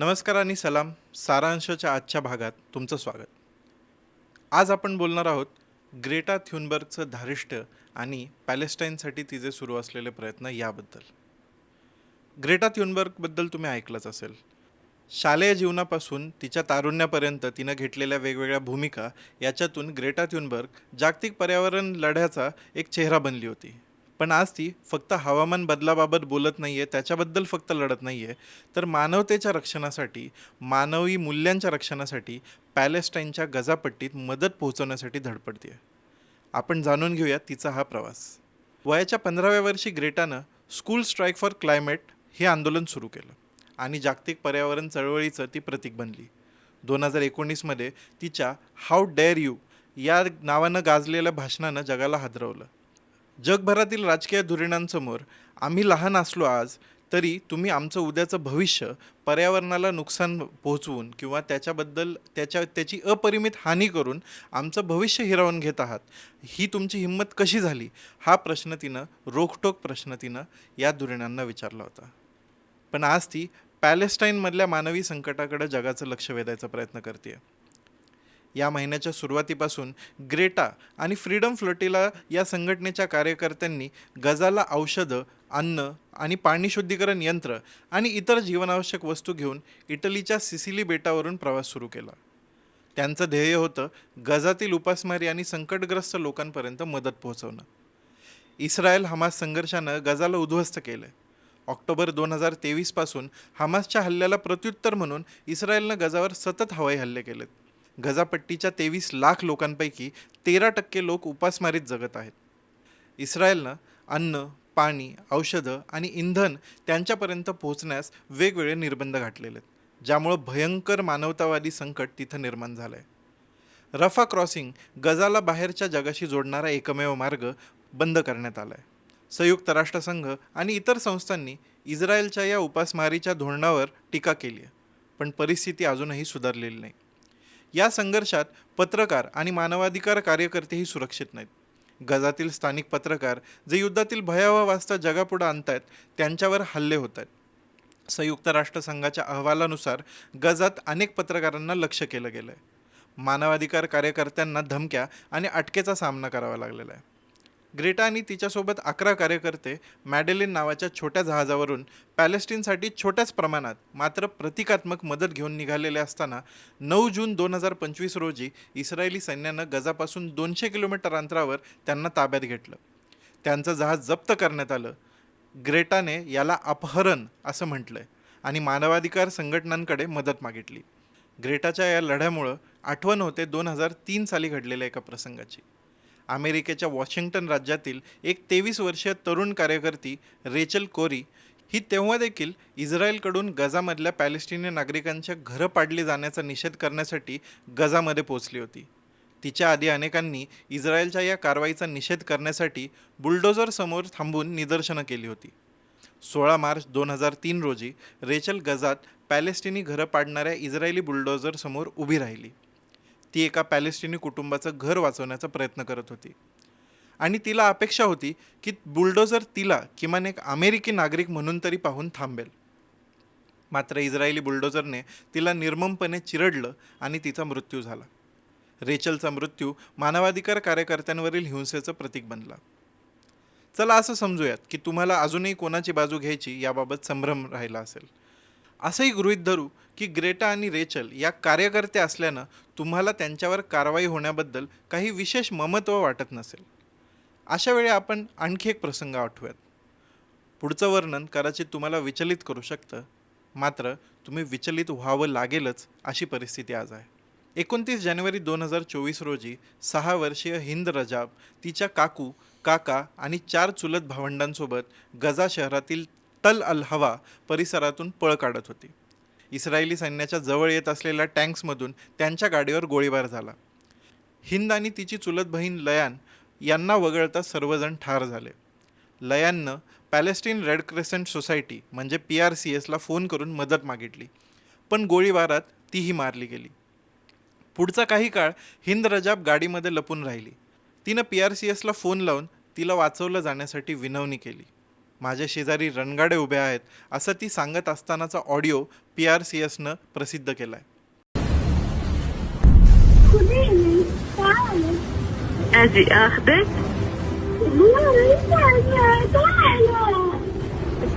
नमस्कार आणि सलाम सारांशच्या आजच्या भागात तुमचं स्वागत. आज आपण बोलणार आहोत ग्रेटा थ्युनबर्गचं धारिष्ट आणि पॅलेस्टाईनसाठी तिचे सुरू असलेले प्रयत्न याबद्दल. ग्रेटा थ्युनबर्गबद्दल तुम्ही ऐकलंच असेल. शालेय जीवनापासून तिच्या तारुण्यापर्यंत तिनं घेतलेल्या वेगवेगळ्या भूमिका याच्यातून ग्रेटा थ्युनबर्ग जागतिक पर्यावरण लढ्याचा एक चेहरा बनली होती. पण आज ती फक्त हवामान बदलाबाबत बोलत नाही आहे त्याच्याबद्दल फक्त लढत नाही आहे तर मानवतेच्या रक्षणासाठी मानवी मूल्यांच्या रक्षणासाठी पॅलेस्टाईनच्या गजापट्टीत मदत पोहोचवण्यासाठी धडपडते आपण जाणून घेऊया तिचा हा प्रवास. वयाच्या पंधराव्या वर्षी ग्रेटानं स्कूल स्ट्राईक फॉर क्लायमेट हे आंदोलन सुरू केलं आणि जागतिक पर्यावरण चळवळीचं ती प्रतीक बनली. दोन हजार एकोणीसमध्ये तिच्या हाऊ डेअर यू या नावानं गाजलेल्या भाषणानं जगाला हादरवलं. जगभरातील राजकीय धुरीणांसमोर आम्ही लहान असलो आज तरी तुम्ही आमचं उद्याचं भविष्य पर्यावरणाला नुकसान पोहोचवून किंवा त्याच्याबद्दल त्याच्या त्याची अपरिमित हानी करून आमचं भविष्य हिरावून घेत आहात ही तुमची हिंमत कशी झाली? हा प्रश्न तिनं रोखटोक प्रश्न तिनं या धुरीणांना विचारला होता. पण आज ती पॅलेस्टाईनमधल्या मानवी संकटाकडे जगाचं लक्ष वेधायचा प्रयत्न करते या महिन्याच्या सुरुवातीपासून ग्रेटा आणि फ्रीडम फ्लोटिला या संघटनेच्या कार्यकर्त्यांनी गजाला औषधं अन्न आणि पाणी शुद्धीकरण यंत्र आणि इतर जीवनावश्यक वस्तू घेऊन इटलीच्या सिसिली बेटावरून प्रवास सुरू केला. त्यांचं ध्येय होतं गजातील उपासमारी आणि संकटग्रस्त लोकांपर्यंत मदत पोहोचवणं. इस्रायल हमास संघर्षानं गजाला उद्ध्वस्त केलं. ऑक्टोबर दोन हजार तेवीसपासून हमासच्या हल्ल्याला प्रत्युत्तर म्हणून इस्रायलनं गजावर सतत हवाई हल्ले केलेत. गजापट्टीच्या तेवीस लाख लोकांपैकी तेरा टक्के लोक उपासमारीत जगत आहेत. इस्रायलनं अन्न पाणी औषधं आणि इंधन त्यांच्यापर्यंत पोहोचण्यास वेगवेगळे निर्बंध घातलेले आहेत ज्यामुळं भयंकर मानवतावादी संकट तिथं निर्माण झालं आहे रफा क्रॉसिंग गजाला बाहेरच्या जगाशी जोडणारा एकमेव मार्ग बंद करण्यात आला आहे संयुक्त राष्ट्रसंघ आणि इतर संस्थांनी इस्रायलच्या या उपासमारीच्या धोरणावर टीका केली आहे पण परिस्थिती अजूनही सुधारलेली नाही. या संघर्षात पत्रकार आणि मानवाधिकार कार्यकर्तेही सुरक्षित नाहीत. गजातील स्थानिक पत्रकार जे युद्धातील भयावह वास्ता जगापुढे आणतायत त्यांच्यावर हल्ले होत आहेत संयुक्त राष्ट्रसंघाच्या अहवालानुसार गजात अनेक पत्रकारांना लक्ष केलं गेलं आहे मानवाधिकार कार्यकर्त्यांना धमक्या आणि अटकेचा सामना करावा लागलेला आहे. ग्रेटानी तिच्यासोबत अकरा कार्यकर्ते मॅडेलिन नावाच्या छोट्या जहाजावरून पॅलेस्टीनसाठी छोट्याच प्रमाणात मात्र प्रतिकात्मक मदत घेऊन निघालेले असताना नऊ जून दोन हजार पंचवीस रोजी इस्रायली सैन्यानं गजापासून दोनशे किलोमीटर अंतरावर त्यांना ताब्यात घेतलं. त्यांचं जहाज जप्त करण्यात आलं. ग्रेटाने याला अपहरण असं म्हटलंय आणि मानवाधिकार संघटनांकडे मदत मागितली. ग्रेटाच्या या लढ्यामुळं आठवण होते दोन हजार तीन साली घडलेल्या एका प्रसंगाची. अमेरिकेच्या वॉशिंग्टन राज्यातील एक तेवीस वर्षीय तरुण कार्यकर्ती रेचल कोरी ही तेव्हा देखील इस्रायलकडून गजामधल्या पॅलेस्टिनियन नागरिकांच्या घरं पाडली जाण्याचा निषेध करण्यासाठी गजामध्ये पोचली होती. तिच्या आधी अनेकांनी इस्रायलच्या या कारवाईचा निषेध करण्यासाठी बुलडोझरसमोर थांबून निदर्शनं केली होती. सोळा मार्च दोन हजार तीन रोजी रेचल गजात पॅलेस्टिनी घरं पाडणाऱ्या इस्रायली बुलडोझरसमोर उभी राहिली. ती एका पॅलेस्टिनी कुटुंबाचं घर वाचवण्याचा प्रयत्न करत होती. आणि तिला अपेक्षा होती की बुलडोझर तिला किमान एक अमेरिकी नागरिक म्हणून तरी पाहून थांबेल. मात्र इस्रायली बुलडोझरने तिला निर्ममपणे चिरडलं आणि तिचा मृत्यू झाला. रेचलचा मृत्यू मानवाधिकार कार्यकर्त्यांवरील हिंसेचं प्रतीक बनला. चला असं समजूयात की तुम्हाला अजूनही कोणाची बाजू घ्यायची याबाबत संभ्रम राहिला असेल. असंही गृहीत धरू की ग्रेटा आणि रेचल या कार्यकर्ते असल्यानं तुम्हाला त्यांच्यावर कारवाई होण्याबद्दल काही विशेष ममत्व वाटत नसेल. अशा वेळी आपण आणखी एक प्रसंग आठवूयात. पुढचं वर्णन कदाचित तुम्हाला विचलित करू शकतं. मात्र तुम्ही विचलित व्हावं लागेलच अशी परिस्थिती आज आहे. एकोणतीस जानेवारी दोन हजार चोवीस रोजी सहा वर्षीय हिंद रजाब तिच्या काकू काका आणि चार चुलत भावंडांसोबत गजा शहरातील तल अल हवा परिसरातून पळ काढत होती. इस्रायली सैन्याच्या जवळ येत असलेल्या टँक्समधून त्यांच्या गाडीवर गोळीबार झाला. हिंद आणि तिची चुलत बहीण लयान यांना वगळता सर्वजण ठार झाले. लयाननं पॅलेस्टीन रेड क्रेसेंट सोसायटी म्हणजे पी आर सी एसला फोन करून मदत मागितली पण गोळीबारात तीही मारली गेली. पुढचा काही काळ हिंद रजाब गाडीमध्ये लपून राहिली. तिनं पी आर सी एसला फोन लावून तिला वाचवलं जाण्यासाठी विनवणी केली. माझ्या शेजारी रणगाडे उभे आहेत असं ती सांगत असतानाचा ऑडिओ पी आर सी एसनं प्रसिद्ध केला आहे خديني تعالي اجي اخذك ماما تعالي تعالي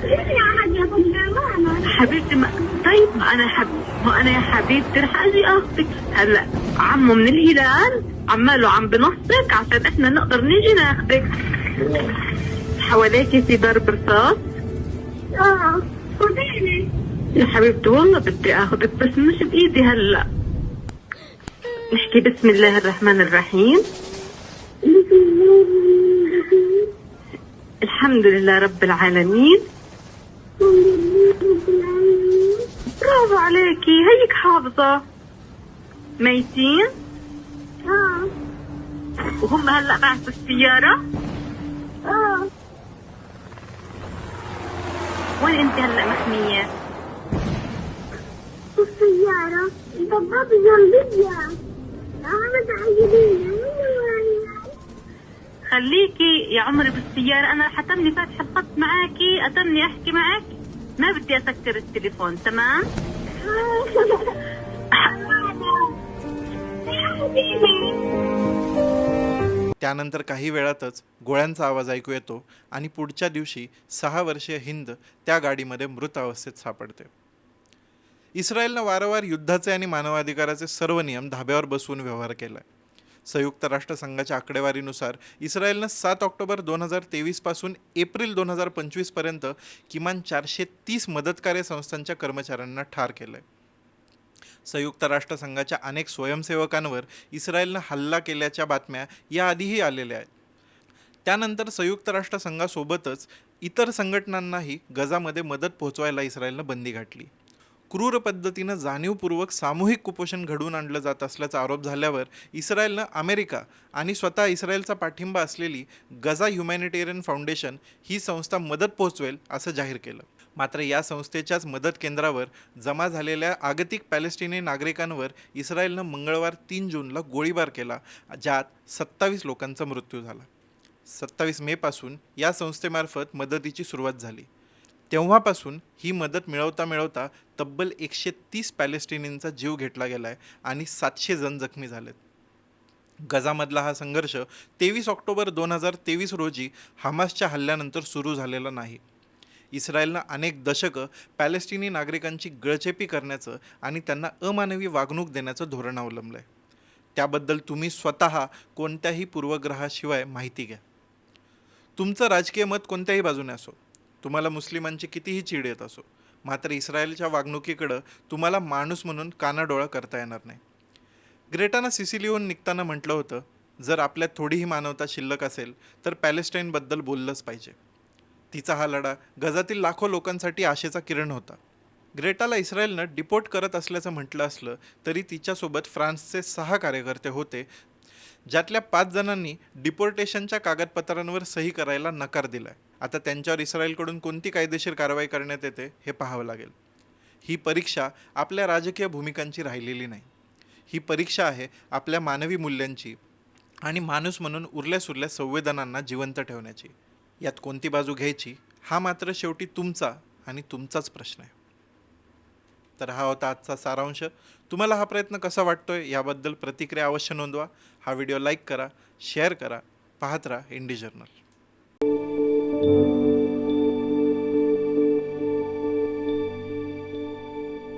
خليني عادي اخذ ماما حبيبتي ما طيب ما انا حب ما انا يا حبيبتي رح اجي اخذك هلا عمو من الهلال عماله عم بنصك عشان احنا نقدر نيجي ناخذك حواليكي في ضرب رصاص آه خديني يا حبيبتي والله بدي آخذك بس مش بإيدي هلأ. نحكي بسم الله الرحمن الرحيم. الحمد لله رب العالمين. برافو عليكي هيك حافظة. ميتين؟ آه. وهم هلأ معك بالسيارة آه. وين انت هلا محمية السيارة الضباب جنبية أنا تعجبيني خليكي يا عمري بالسيارة. أنا حتمني فاتحة الخط معاكي أتمني أحكي معك ما بدي أسكر التليفون تمام؟ त्यानंतर काही वेळातच गोळ्यांचा आवाज ऐकू येतो आणि पुढच्या दिवशी सहा वर्षीय हिंद त्या गाडीमध्ये मृत अवस्थेत सापडते. इस्रायलनं वारंवार युद्धाचे आणि मानवाधिकाराचे सर्व नियम धाब्यावर बसवून व्यवहार केलाय. संयुक्त राष्ट्रसंघाच्या आकडेवारीनुसार इस्रायलनं सात ऑक्टोबर दोन हजार तेवीसपासून एप्रिल दोन हजार पंचवीसपर्यंत किमान चारशे तीस मदतकार्य संस्थांच्या कर्मचाऱ्यांना ठार केलं आहे संयुक्त राष्ट्रसंघाच्या अनेक स्वयंसेवकांवर इस्रायलनं हल्ला केल्याच्या बातम्या याआधीही आलेल्या आहेत. त्यानंतर संयुक्त राष्ट्रसंघासोबतच इतर संघटनांनाही गजामध्ये मदत पोहोचवायला इस्रायलनं बंदी घातली. क्रूर पद्धतीनं जाणीवपूर्वक सामूहिक कुपोषण घडवून आणलं जात असल्याचा आरोप झाल्यावर इस्रायलनं अमेरिका आणि स्वतः इस्रायलचा पाठिंबा असलेली गजा ह्युमॅनिटेरियन फाउंडेशन ही संस्था मदत पोहोचवेल असं जाहीर केलं. मात्र या संस्थेच्याच मदत केंद्रावर जमा झालेल्या आगतिक पॅलेस्टिनी नागरिकांवर इस्रायलनं मंगळवार तीन जूनला गोळीबार केला ज्यात सत्तावीस लोकांचा मृत्यू झाला. सत्तावीस मेपासून या संस्थेमार्फत मदतीची सुरुवात झाली. तेव्हापासून ही मदत मिळवता मिळवता तब्बल एकशे तीस पॅलेस्टिनींचा जीव घेतला गेला आहे आणि सातशे जण जखमी झालेत. गजामधला हा संघर्ष तेवीस ऑक्टोबर दोन हजार तेवीस रोजी हमासच्या हल्ल्यानंतर सुरू झालेला नाही. इस्रायलनं अनेक दशकं पॅलेस्टिनी नागरिकांची गळचेपी करण्याचं आणि त्यांना अमानवी वागणूक देण्याचं धोरण अवलंबलं आहे त्याबद्दल तुम्ही स्वतः कोणत्याही पूर्वग्रहाशिवाय माहिती घ्या. तुमचं राजकीय मत कोणत्याही बाजूने असो तुम्हाला मुस्लिमांची कितीही चीड येत असो मात्र इस्रायलच्या वागणुकीकडं तुम्हाला माणूस म्हणून कानाडोळा करता येणार नाही. ग्रेटानं सिसिलीहून निघताना म्हटलं होतं जर आपल्यात थोडीही मानवता शिल्लक असेल तर पॅलेस्टाईनबद्दल बोललंच पाहिजे. तिचा हा लढा गजातील लाखो लोकांसाठी आशेचा किरण होता. ग्रेटाला इस्रायलनं डिपोर्ट करत असल्याचं म्हटलं असलं तरी तिच्यासोबत फ्रान्सचे सहा कार्यकर्ते होते ज्यातल्या पाच जणांनी डिपोर्टेशनच्या कागदपत्रांवर सही करायला नकार दिलाय. आता त्यांच्यावर इस्रायलकडून कोणती कायदेशीर कारवाई करण्यात येते हे पाहावं लागेल. ही परीक्षा आपल्या राजकीय भूमिकांची राहिलेली नाही. ही परीक्षा आहे आपल्या मानवी मूल्यांची आणि माणूस म्हणून उरल्या सुरल्या संवेदनांना जिवंत ठेवण्याची. यात कोणती बाजू घ्यायची? हा मात्र शेवटी तुमचा आणि तुमचाच प्रश्न आहे. तर हा होता आजचा सारांश. तुम्हाला हा प्रयत्न कसा वाटतोय? याबद्दल प्रतिक्रिया अवश्य नोंदवा. हा व्हिडिओ लाईक करा शेअर करा पाहत राहा इंडी जर्नल.